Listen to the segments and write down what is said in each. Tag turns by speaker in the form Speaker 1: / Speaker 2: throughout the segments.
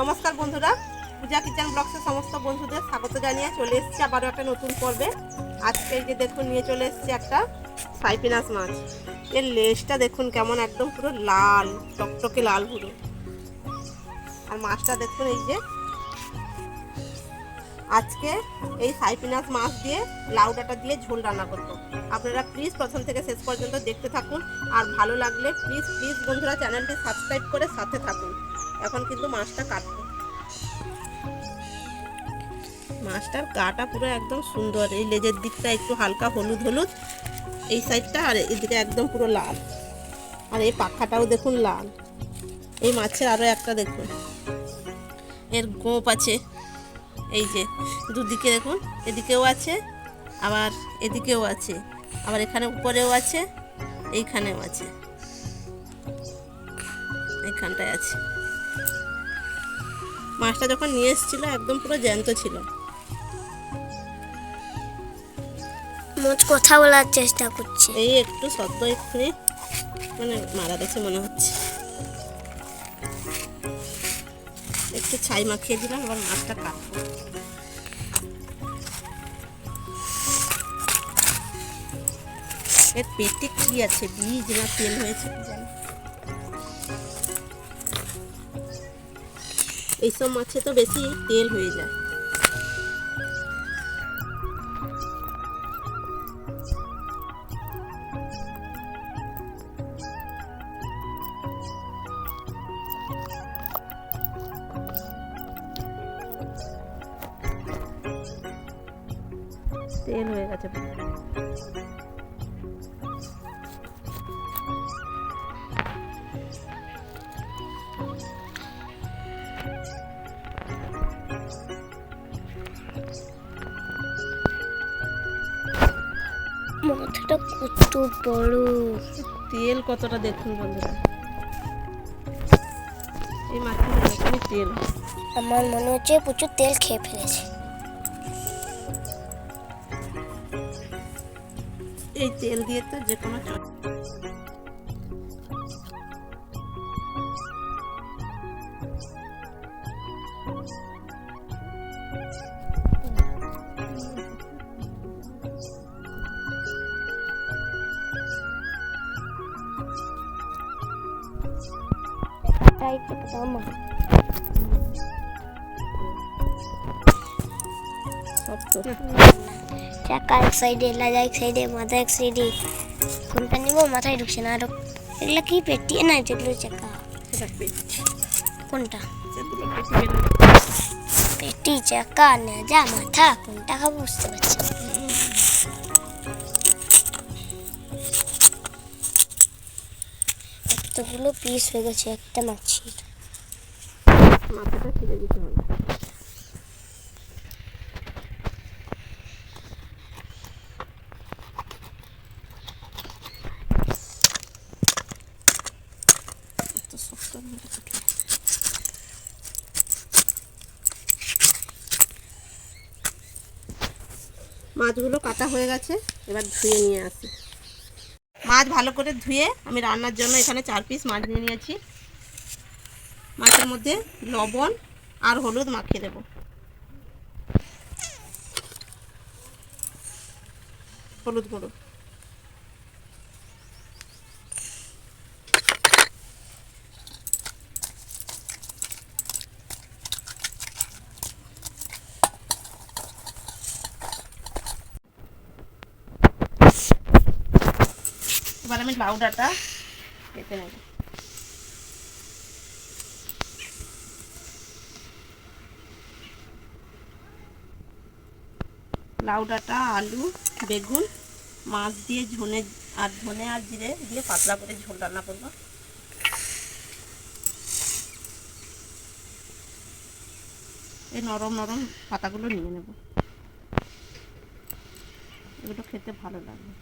Speaker 1: নমস্কার বন্ধুরা, পূজা কিচেন ব্লগসের সমস্ত বন্ধুদের স্বাগত জানিয়ে চলে এসেছি আবারও একটা নতুন পর্বে। আজকে যে দেখুন, নিয়ে চলে এসেছি একটা সাইপিনাস মাছ। এর লেজটা দেখুন কেমন, একদম পুরো লাল, টকটকে লাল পুরো। আর মাছটা দেখুন এই যে আজকে এই সাইপিনাস মাছ দিয়ে লাউ ডাঁটা দিয়ে ঝোল রান্না করব। আপনারা প্লিজ প্রথম থেকে শেষ পর্যন্ত দেখতে থাকুন। আর ভালো লাগলে প্লিজ প্লিজ বন্ধুরা চ্যানেলটি সাবস্ক্রাইব করে সাথে থাকুন। এখন কিন্তু মাছটা কাটবো। মাছটার গাটা পুরো একদম সুন্দর। এই লেজের দিকটা একটু হালকা হলুদ হলুদ। এই সাইডটা আর এদিকে একদম পুরো লাল। আর এই পাখাটাও দেখুন লাল। এই মাছের আরও একটা দেখুন। এর গোপ আছে। এই যে দুদিকে দেখুন এদিকেও আছে আবার এদিকেও আছে আবার এখানে উপরেও আছে এইখানেও আছে এইখানটায় আছে। মাছটা যখন নিয়ে এসেছিল একদম পুরো জ্যান্ত ছিল।
Speaker 2: মোট কথা বলার চেষ্টা করছে।
Speaker 1: এই একটু সদ্য এক্ষুনি মানে মারা গেছে মনে হচ্ছে। একটু ছাই মাখিয়ে দিলাম আবার মাছটা কাটবো। এর পেটে কি আছে? বীজ না তেল হয়েছে এইসব মাছে তো বেশি তেল হয়ে যায়। তেল হয়ে গেছে
Speaker 2: মাথাটা কত বড়।
Speaker 1: তেল কতটা দেখুন বন্ধুরা? এই এরকমই তেল।
Speaker 2: আমার মনে হচ্ছে প্রচুর তেল খেয়ে ফেলেছে।
Speaker 1: এই তেল দিয়ে তো যে কোনো চট
Speaker 2: তাই তো চাকা এক সাইডে লাগা এক সাইডে মাথা এক সাইডে কোনটা নিব? মাথায় ঢুকছে না। আরও এগুলো কি পেটিয়ে না যেগুলো চাকা।
Speaker 1: পেট।
Speaker 2: কোনটা?
Speaker 1: পেটে।
Speaker 2: পেটি চাকা নেজা মাথা কোনটা খাব বুঝতে পারছি এতগুলো পিস হয়ে গেছে একটা মাছির।
Speaker 1: মাথাটা ছিঁড়ে দিতে হবে এত শক্ত মেরে কাটলে। মাছগুলো কাটা হয়ে গেছে, এবার ধুয়ে নিয়ে আসি। মাছ ভালো করে ধুয়ে আমি রান্নার জন্য এখানে চার পিস মাছ নিয়ে নিয়েছি। মাছের মধ্যে লবণ আর হলুদ মাখিয়ে দেব। হলুদ গুঁড়ো। এবার আমি লাউ ডাঁটা কেটে নেব। লাউ ডাঁটা আলু, বেগুন, মাছ দিয়ে ঝোনে আর ধনে আর জিরে দিয়ে পাতলা করে ঝোল রান্না করব। এই নরম নরম পাতাগুলো নিয়ে নেব। এগুলো খেতে ভালো লাগবে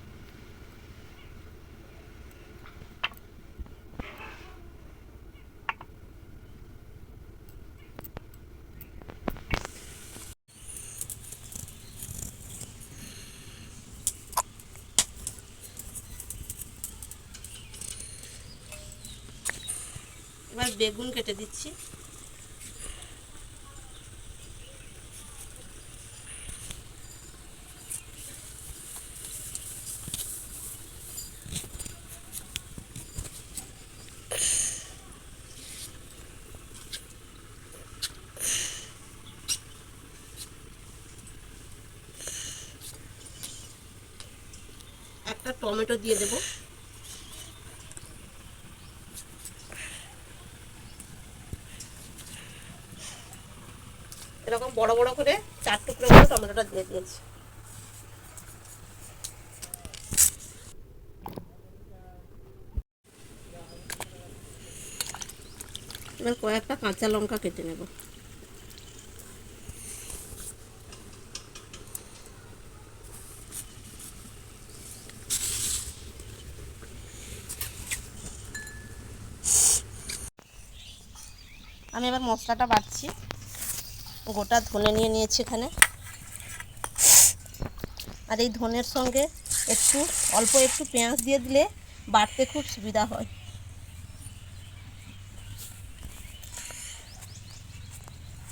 Speaker 1: বেগুন কেটে দিচ্ছি। একটা টমেটো দিয়ে দেবো। এরকম বড় বড় করে চার টুকরো করে টমেটোটা দিয়ে দিয়েছি। এবার কয়েকটা কাঁচা লঙ্কা কেটে নেব। আমি এবার মশলাটা বাটছি। গোটা ধনে নিয়ে নিয়েছি এখানে। আর এই ধনের সঙ্গে একটু, অল্প একটু পেঁয়াজ দিয়ে দিলে বাটতে খুব সুবিধা হয়।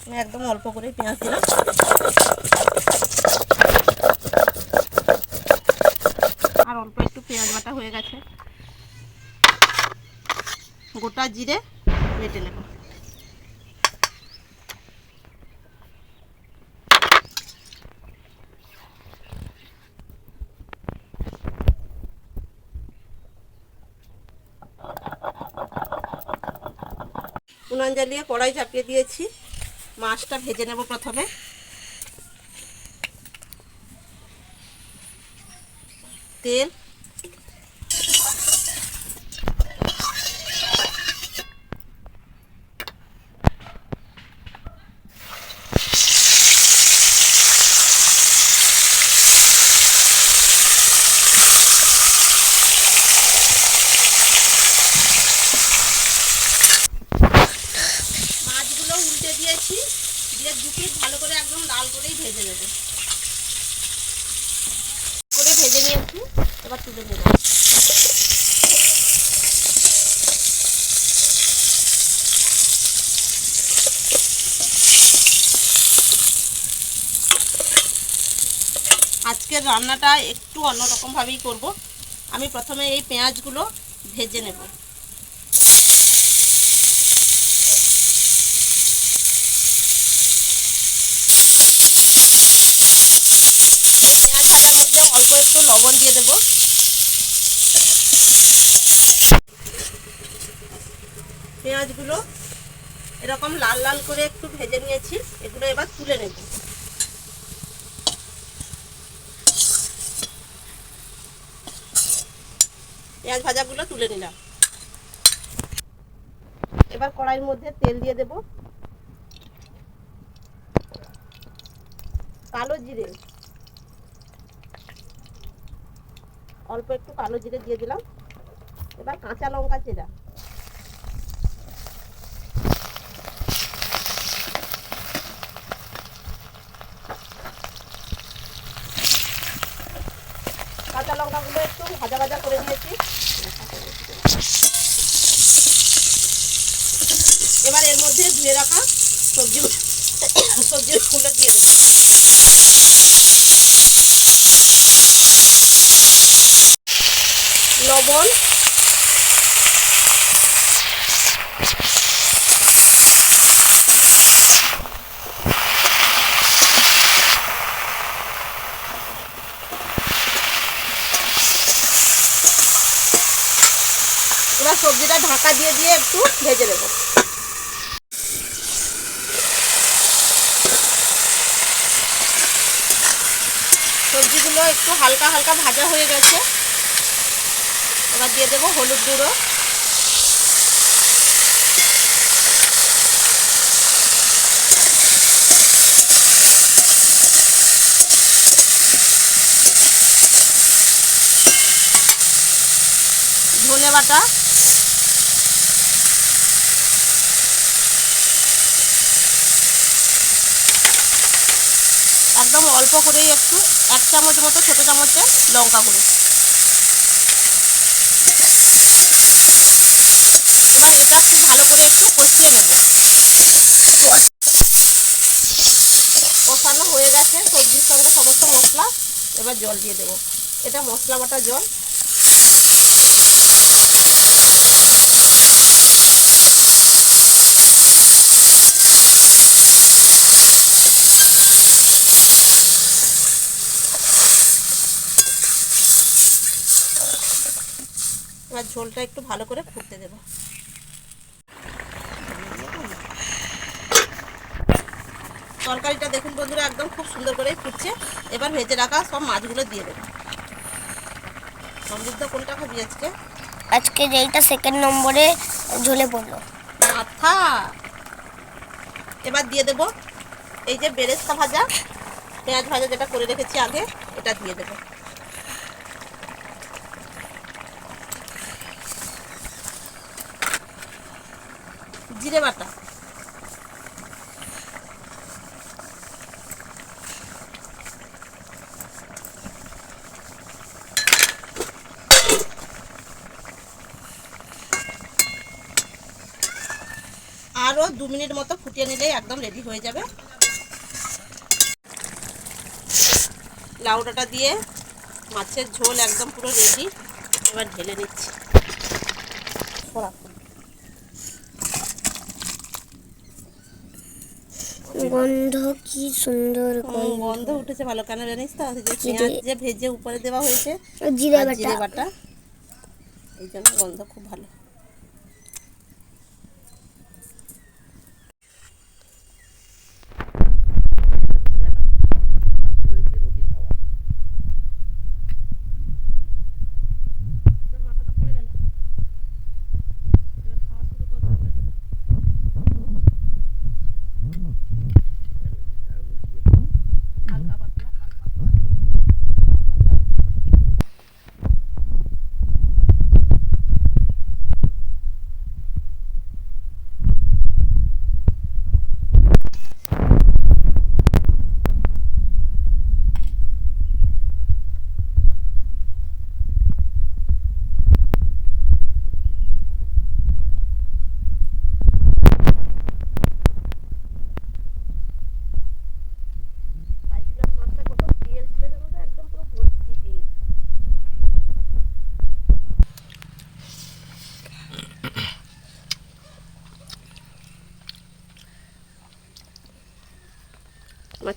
Speaker 1: আমি একদম অল্প করে পেঁয়াজ দিলাম। আর অল্প একটু পেঁয়াজ বাটা হয়ে গেছে। গোটা জিরে, বেটে নেব। উনান জ্বালিয়ে কড়াই চাপিয়ে দিয়েছি। মাছটা ভেজে নেব প্রথমে। তেল মাছগুলো উল্টে দিয়েছি দিয়ে দু পিস ভালো করে একদম লাল করেই ভেজে নেব করে ভেজে নিয়েছি এবার তুলে নেব। আজকের রান্নাটা একটু অন্যরকমভাবেই করব। আমি প্রথমে এই পেঁয়াজগুলো ভেজে নেব পেঁয়াজ ভাজার মধ্যে অল্প একটু লবণ দিয়ে দেব। পেঁয়াজগুলো এরকম লাল লাল করে একটু ভেজে নিয়েছি, এগুলো এবার তুলে নেব। পেঁয়াজ ভাজাগুলো তুলে নিলাম। এবার কড়াইয়ের মধ্যে তেল দিয়ে দেব। কালো জিরে। অল্প একটু কালো জিরে দিয়ে দিলাম। এবার কাঁচা লঙ্কা চেরা কাঁচা লঙ্কাগুলো একটু ভাজা ভাজা করে দিয়েছি এবার এর মধ্যে ধুয়ে রাখা সবজি সবজিগুলো দিয়ে দেবো লবণ এবার সবজিটা ঢাকা দিয়ে দিয়ে একটু ভেজে নেব। সবজিগুলো একটু হালকা হালকা ভাজা হয়ে গেছে। এবার দিয়ে দেবো হলুদ গুঁড়ো। ধনে বাটা। একদম অল্প করেই একটু এক চামচ মতো, ছোট চামচে লঙ্কা গুঁড়ো। এবার এটা একটু ভালো করে একটু কষিয়ে নেব। কষানো হয়ে গেছে, সবজির সঙ্গে সমস্ত মশলা এবার জল দিয়ে দেবো। এটা মশলা বাটা জল। এবার ঝোলটা একটু ভালো করে ফুটতে দেবো। তরকারিটা দেখুন বন্ধুরা একদম খুব সুন্দর করেই ফুটছে। এবার ভেজে রাখা সব মাছগুলো দিয়ে দেবো। সমৃদ্ধ কোনটা খাবি আজকে?
Speaker 2: আজকে যেইটা সেকেন্ড নম্বরে ঝুলে পড়ল।
Speaker 1: মাথা! এবার দিয়ে দেবো এই যে বেরেস্তা ভাজা পেঁয়াজ ভাজা যেটা করে রেখেছি আগে এটা দিয়ে দেবো। জিরে বাটা। আরও দু মিনিট মতো ফুটিয়ে নিলেই একদম রেডি হয়ে যাবে। লাউডাটা দিয়ে মাছের ঝোল একদম পুরো রেডি এবার ঢেলে নিচ্ছি।
Speaker 2: গন্ধ কি সুন্দর
Speaker 1: গন্ধ। উঠেছে ভালো। কেন জানিস তো? পেঁয়াজ যে ভেজে উপরে দেওয়া হয়েছে
Speaker 2: জিরে বাটা
Speaker 1: এই জন্য গন্ধ খুব ভালো।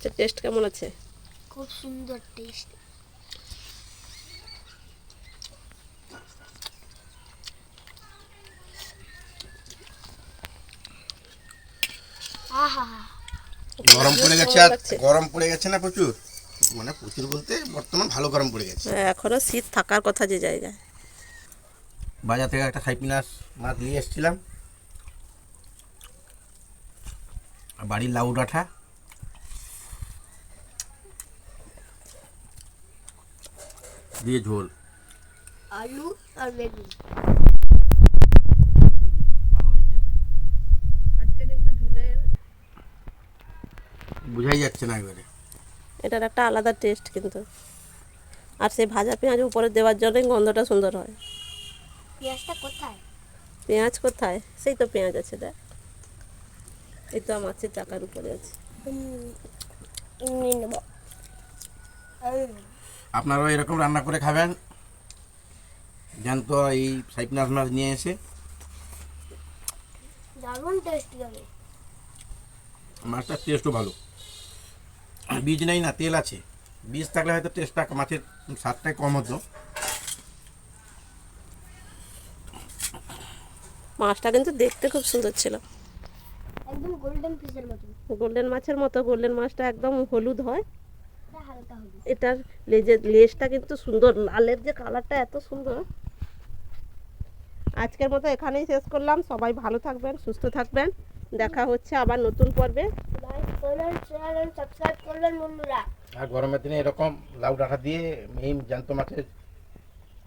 Speaker 1: মাছের টেস্ট কেমন আছে?
Speaker 2: খুব সুন্দর টেস্ট
Speaker 3: গরম পড়ে গেছে আর গরম পড়ে গেছে না প্রচুর? মানে প্রচুর বলতে বর্তমান ভালো গরম পড়ে গেছে।
Speaker 1: হ্যাঁ, এখনও শীত থাকার কথা যে জায়গায়।
Speaker 3: বাজার থেকে একটা সাইপিনাস মাছ নিয়ে এসেছিলাম। বাড়ির লাউ ডাঁটা দিয়ে ঝোল।
Speaker 2: আলু আর বেগুন
Speaker 1: আজকে কিন্তু ঝুলের
Speaker 3: বুঝাই যাচ্ছে না এবারে।
Speaker 1: এটার একটা আলাদা টেস্ট কিন্তু। আর সেই ভাজা পেঁয়াজ উপরে দেওয়ার জন্যই গন্ধটা সুন্দর হয়।
Speaker 2: পেঁয়াজটা কোথায়?
Speaker 1: পেঁয়াজ কোথায়? সেই তো পেঁয়াজ আছে দেখ। এই তো মাছের চাকার উপরে আছে।
Speaker 2: নিয়ে নেব।
Speaker 3: আপনারাও এরকম রান্না করে খাবেন। জ্যান্ত এই সাইপনাস মাছ নিয়ে এসে।
Speaker 2: দারুণ টেস্টি হবে।
Speaker 3: মাছটার টেস্টও ভালো। বীজ নেই না তেল আছে। বীজ থাকলে হয়তো টেস্টটা মাছের স্বাদটাই কম হতো।
Speaker 1: মাছটা কিন্তু দেখতে খুব সুন্দর ছিল।
Speaker 2: একদম গোল্ডেন পিসের মতন
Speaker 1: গোল্ডেন মাছের মতো গোল্ডেন মাছটা একদম হলুদ হয়। এটার লেজের লেজটা কিন্তু সুন্দর লালের যে কালারটা এত সুন্দর। আজকের মতো এখানেই শেষ করলাম। সবাই ভালো থাকবেন সুস্থ থাকবেন। দেখা হচ্ছে আবার নতুন পর্বে।
Speaker 2: লাইক করবেন শেয়ার সাবস্ক্রাইব করবেন বন্ধুরা।
Speaker 3: আর গরমের দিনে এরকম লাউ ডাঁটা দিয়ে এই জ্যান্ত মাছের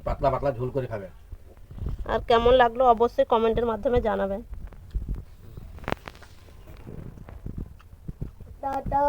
Speaker 3: পাতলা পাতলা ঝোল করে খাবেন
Speaker 1: আর কেমন লাগল অবশ্যই কমেন্টের মাধ্যমে জানাবেন।
Speaker 2: টাটা।